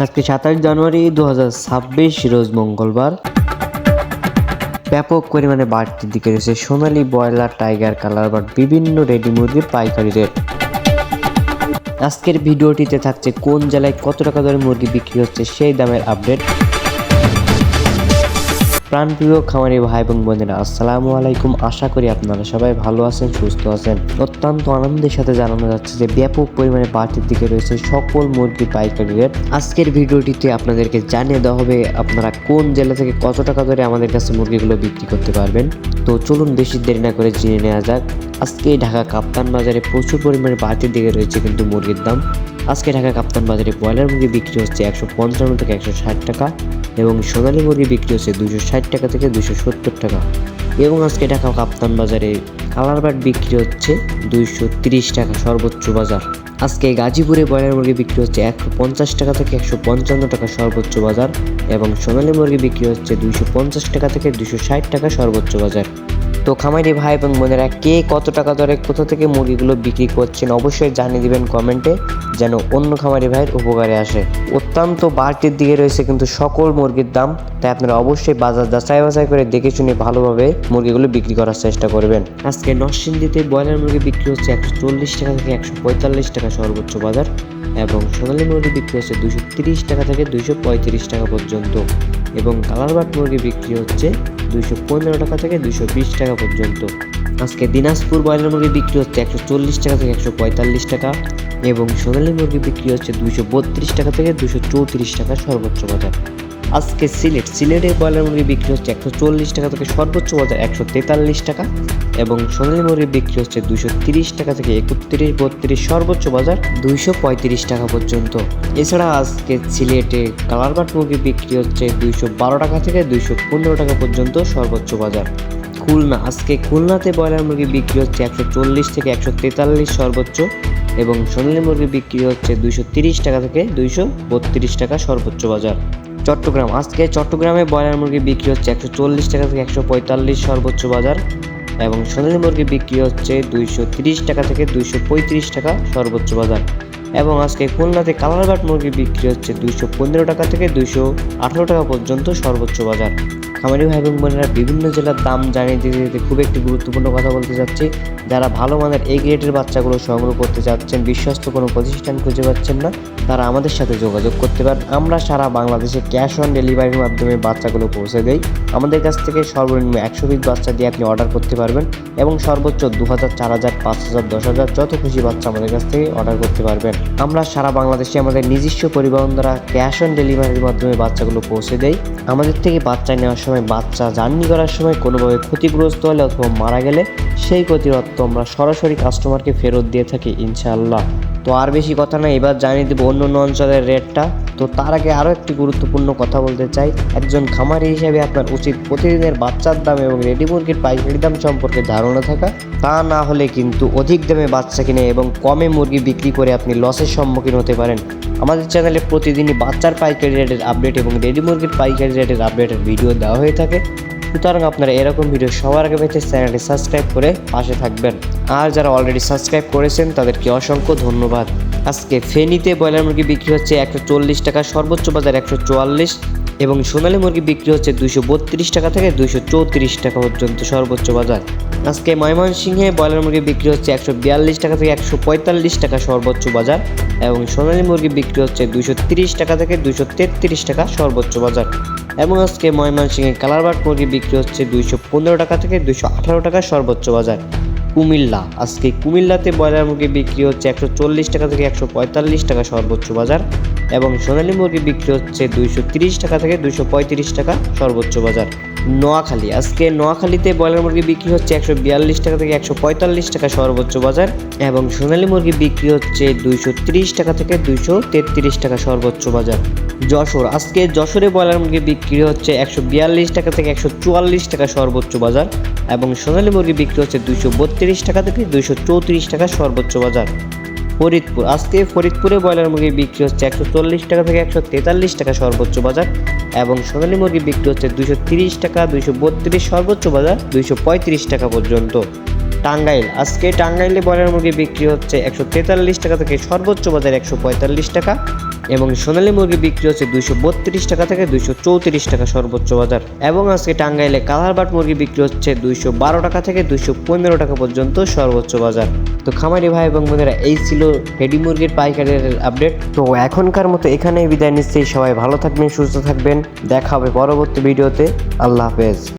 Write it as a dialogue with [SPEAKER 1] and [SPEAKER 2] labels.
[SPEAKER 1] আজকে সাতাশ জানুয়ারি দু হাজার ছাব্বিশ, রোজ মঙ্গলবার। ব্যাপক পরিমাণে বাড়তির দিকে রয়েছে সোনালি ব্রয়লার, টাইগার, কালার বা বিভিন্ন রেডি মুরগির পাইকারি রেট। আজকের ভিডিওটিতে থাকছে কোন জেলায় কত টাকা ধরে মুরগি বিক্রি হচ্ছে সেই দামের আপডেট। প্রাণপ্রিয় খামারি ভাই এবং বোনেরা, আসসালামু আলাইকুম। আশা করি আপনারা সবাই ভালো আছেন, সুস্থ আছেন। অত্যন্ত আনন্দের সাথে জানানো যাচ্ছে যে ব্যাপক পরিমাণে বাড়তির দিকে রয়েছে সকল মুরগি পাইকারি রেট। আজকের ভিডিওটিতে আপনাদেরকে জানিয়ে দেওয়া হবে আপনারা কোন জেলা থেকে কত টাকা ধরে আমাদের কাছে মুরগিগুলো বিক্রি করতে পারবেন। তো চলুন বেশি দেরি না করে জেনে নেওয়া যাক। আজকে ঢাকা কাপ্তান বাজারে প্রচুর পরিমাণে বাড়তির দিকে রয়েছে কিন্তু মুরগির দাম। আজকে ঢাকা কাপ্তান বাজারে ব্রয়লার মুরগি বিক্রি হচ্ছে একশো পঞ্চান্ন থেকে একশো ষাট টাকা। এবং সোনালি মুরগি বিক্রি হচ্ছে দুশো ষাট টাকা থেকে দুশো সত্তর টাকা। এবং আজকে ঢাকা কাপ্তান বাজারে কালার বাট বিক্রি হচ্ছে দুইশো তিরিশ টাকা সর্বোচ্চ বাজার। আজকে গাজীপুরে ব্রয়লার মুরগি বিক্রি হচ্ছে একশো পঞ্চাশ টাকা থেকে একশো পঞ্চান্ন টাকা সর্বোচ্চ বাজার এবং সোনালী মুরগি বিক্রি হচ্ছে দুইশো পঞ্চাশ টাকা থেকে দুশো ষাট টাকা সর্বোচ্চ বাজার। তো খামারি ভাই এবং বোনেরা, কে কত টাকা দরে কোথা থেকে মুরগিগুলো বিক্রি করছেন অবশ্যই জানিয়ে দিবেন কমেন্টে, যেন অন্য খামারি ভাইয়ের উপকারে আসে। অত্যন্ত বাড়তির দিকে রয়েছে কিন্তু সকল মুরগির দাম, তাই আপনারা অবশ্যই বাজার যাচাই বাছাই করে দেখে শুনে ভালোভাবে মুরগিগুলো বিক্রি করার চেষ্টা করবেন। আজকে নরসিংদীতে ব্রয়লার মুরগি বিক্রি হচ্ছে একশো চল্লিশ টাকা থেকে একশো পঁয়তাল্লিশ টাকা সর্বোচ্চ বাজার এবং সোনালী মুরগি বিক্রি হচ্ছে দুশো তিরিশ টাকা থেকে দুশো পঁয়ত্রিশ টাকা পর্যন্ত এবং কালারবাট মুরগি বিক্রি হচ্ছে দুইশো পনেরো টাকা থেকে দুইশো বিশ টাকা পর্যন্ত। আজকে দিনাজপুর ব্রয়লার মুরগি বিক্রি হচ্ছে একশো চল্লিশ টাকা থেকে একশো পঁয়তাল্লিশ টাকা এবং সোনালী মুরগি বিক্রি হচ্ছে দুশো বত্রিশ টাকা থেকে দুশো চৌত্রিশ টাকা সর্বোচ্চ বাজার। আজকে সিলেট, সিলেটে ব্রয়লার মুরগি বিক্রি হচ্ছে একশো চল্লিশ টাকা থেকে সর্বোচ্চ বাজার একশো তেতাল্লিশ টাকা এবং সোনালী মুরগি বিক্রি হচ্ছে দুশো তিরিশ টাকা থেকে একত্রিশ বত্রিশ সর্বোচ্চ বাজার দুইশো পঁয়ত্রিশ টাকা পর্যন্ত। এছাড়া আজকে সিলেটে কালারবাট মুরগি বিক্রি হচ্ছে দুইশো বারো টাকা থেকে দুইশো পনেরো টাকা পর্যন্ত সর্বোচ্চ বাজার। খুলনা, আজকে খুলনাতে ব্রয়লার মুরগি বিক্রি হচ্ছে একশো চল্লিশ থেকে একশো তেতাল্লিশ সর্বোচ্চ এবং সোনালী মুরগি বিক্রি হচ্ছে দুইশো তিরিশ টাকা থেকে দুইশো বত্রিশ টাকা সর্বোচ্চ বাজার। চট্টগ্রাম। আজকে চট্টগ্রামে ব্রয়লার মুরগি বিক্রি হচ্ছে একশো চল্লিশ টাকা থেকে একশো পঁয়তাল্লিশ সর্বোচ্চ বাজার এবং সোনালি মুরগি বিক্রি হচ্ছে দুইশো তিরিশ টাকা থেকে দুইশো পঁয়ত্রিশ টাকা সর্বোচ্চ বাজার। এবং আজকে খুলনাতে কালারঘাট মুরগি বিক্রি হচ্ছে দুইশো পনেরো টাকা থেকে দুইশো আঠারো টাকা পর্যন্ত সর্বোচ্চ বাজার। খামারি ভাই এবং বোনেরা বিভিন্ন জেলার দাম জানিয়ে দিতে দিতে খুব একটি গুরুত্বপূর্ণ কথা বলতে চাচ্ছি যারা ভালো মানের এই গ্রেডের বাচ্চাগুলো সংগ্রহ করতে চাচ্ছেন, বিশ্বস্ত কোনো প্রতিষ্ঠান খুঁজে পাচ্ছেন না, তারা আমাদের সাথে যোগাযোগ করতে পারেন। আমরা সারা বাংলাদেশে ক্যাশ অন ডেলিভারির মাধ্যমে বাচ্চাগুলো পৌঁছে দেই। আমাদের কাছ থেকে সর্বনিম্ন একশো পিস বাচ্চা দিয়ে আপনি অর্ডার করতে পারবেন এবং সর্বোচ্চ দু হাজার চার হাজার, পাঁচ হাজার দশ হাজার, যত খুশি বাচ্চা আমাদের কাছ থেকে অর্ডার করতে পারবেন। আমরা সারা বাংলাদেশে আমাদের নিজস্ব পরিবহন দ্বারা ক্যাশ অন ডেলিভারির মাধ্যমে বাচ্চাগুলো পৌঁছে দেই। আমাদের থেকে বাচ্চা নেওয়ার সময় বাচ্চা জার্নি করার সময় কোনোভাবে ক্ষতিগ্রস্ত হলে অথবা মারা গেলে সেই ক্ষতির অর্থ আমরা সরাসরি কাস্টমারকে ফেরত দিয়ে থাকি, ইনশাআল্লাহ। তো আর বেশি কথা না, এবার জানিয়ে দেবো অন্য অন্য অঞ্চলের রেটটা তো তার আগে আরও একটি গুরুত্বপূর্ণ কথা বলতে চাই। একজন খামারি হিসেবে আপনার উচিত প্রতিদিনের বাচ্চার দাম এবং রেডি মুরগির পাইকারি দাম সম্পর্কে ধারণা থাকা। তা না হলে কিন্তু অধিক দামে বাচ্চা কিনে এবং কমে মুরগি বিক্রি করে আপনি লসের সম্মুখীন হতে পারেন। আমাদের চ্যানেলে প্রতিদিনই বাচ্চার পাইকারি রেটের আপডেট এবং রেডি মুরগির পাইকারি রেটের আপডেটের ভিডিও দেওয়া হয়ে থাকে। সুতরাং আপনারা এরকম ভিডিও সবার আগে পেতে চ্যানেলটি সাবস্ক্রাইব করে পাশে থাকবেন। আর যারা অলরেডি সাবস্ক্রাইব করেছেন তাদেরকে অসংখ্য ধন্যবাদ। আজকে ফেনীতে ব্রয়লার মুরগি বিক্রি হচ্ছে একশো চল্লিশ টাকা, সর্বোচ্চ বাজার একশো চুয়াল্লিশ এবং সোনালী মুরগি বিক্রি হচ্ছে দুইশো বত্রিশ টাকা থেকে দুইশো চৌত্রিশ টাকা পর্যন্ত সর্বোচ্চ বাজার। আজকে ময়মনসিংহে ব্রয়লার মুরগি বিক্রি হচ্ছে একশো বিয়াল্লিশ টাকা থেকে একশো পঁয়তাল্লিশ টাকা সর্বোচ্চ বাজার এবং সোনালী মুরগি বিক্রি হচ্ছে দুইশো তিরিশ টাকা থেকে দুইশো তেত্রিশ টাকা সর্বোচ্চ বাজার। এবং আজকে ময়মনসিংহে কালারবাট মুরগি বিক্রি হচ্ছে দুইশো পনেরো টাকা থেকে দুইশো আঠারো টাকা সর্বোচ্চ বাজার। কুমিল্লা। আজকে কুমিল্লাতে ব্রয়লার মুরগি বিক্রি হচ্ছে একশো চল্লিশ টাকা থেকে একশো পঁয়তাল্লিশ টাকা সর্বোচ্চ বাজার এবং সোনালী মুরগি বিক্রি হচ্ছে দুইশো তিরিশ টাকা থেকে দুইশো পঁয়ত্রিশ টাকা সর্বোচ্চ বাজার। নোয়াখালী। আজকে নোয়াখালীতে ব্রয়লার মুরগি বিক্রি হচ্ছে একশো বিয়াল্লিশ টাকা থেকে একশো পঁয়তাল্লিশ টাকা সর্বোচ্চ বাজার এবং সোনালী মুরগি বিক্রি হচ্ছে দুইশো তিরিশ টাকা থেকে দুইশো তেত্রিশ টাকা সর্বোচ্চ বাজার। যশোর। আজকে যশোরে ব্রয়লার মুরগি বিক্রি হচ্ছে একশো বিয়াল্লিশ টাকা থেকে একশো চুয়াল্লিশ টাকা সর্বোচ্চ বাজার এবং সোনালী মুরগি বিক্রি হচ্ছে দুইশো বত্রিশ টাকা থেকে দুইশো চৌত্রিশ টাকা সর্বোচ্চ বাজার। ফরিদপুর। আজকে ফরিদপুরে ব্রয়লার মুরগি বিক্রি হচ্ছে একশো চল্লিশ টাকা থেকে একশো তেতাল্লিশ টাকা সর্বোচ্চ বাজার এবং সোনালী মুরগি বিক্রি হচ্ছে দুশো তিরিশ টাকা, দুইশো বত্রিশ সর্বোচ্চ বাজার, দুইশো পঁয়ত্রিশ টাকা পর্যন্ত। টাঙ্গাইল। আজকে টাঙ্গাইলে ব্রয়লার মুরগি বিক্রি হচ্ছে একশো তেতাল্লিশ টাকা থেকে সর্বোচ্চ বাজার একশো পঁয়তাল্লিশ টাকা। এবং সোনালী মুরগি বিক্রি হচ্ছে দুইশো বত্রিশ টাকা থেকে দুইশো চৌত্রিশ টাকা সর্বোচ্চ বাজার। এবং আজকে টাঙ্গাইলে কালার বাট মুরগি বিক্রি হচ্ছে দুইশো বারো টাকা থেকে দুইশো পনেরো টাকা পর্যন্ত সর্বোচ্চ বাজার। তো খামারি ভাই এবং বোনেরা, এই ছিল রেডি মুরগির পাইকারি আপডেট। তো এখনকার মতো এখানেই বিদায় নিচ্ছি। সবাই ভালো থাকবেন, সুস্থ থাকবেন। দেখা হবে পরবর্তী ভিডিওতে। আল্লাহ হাফেজ।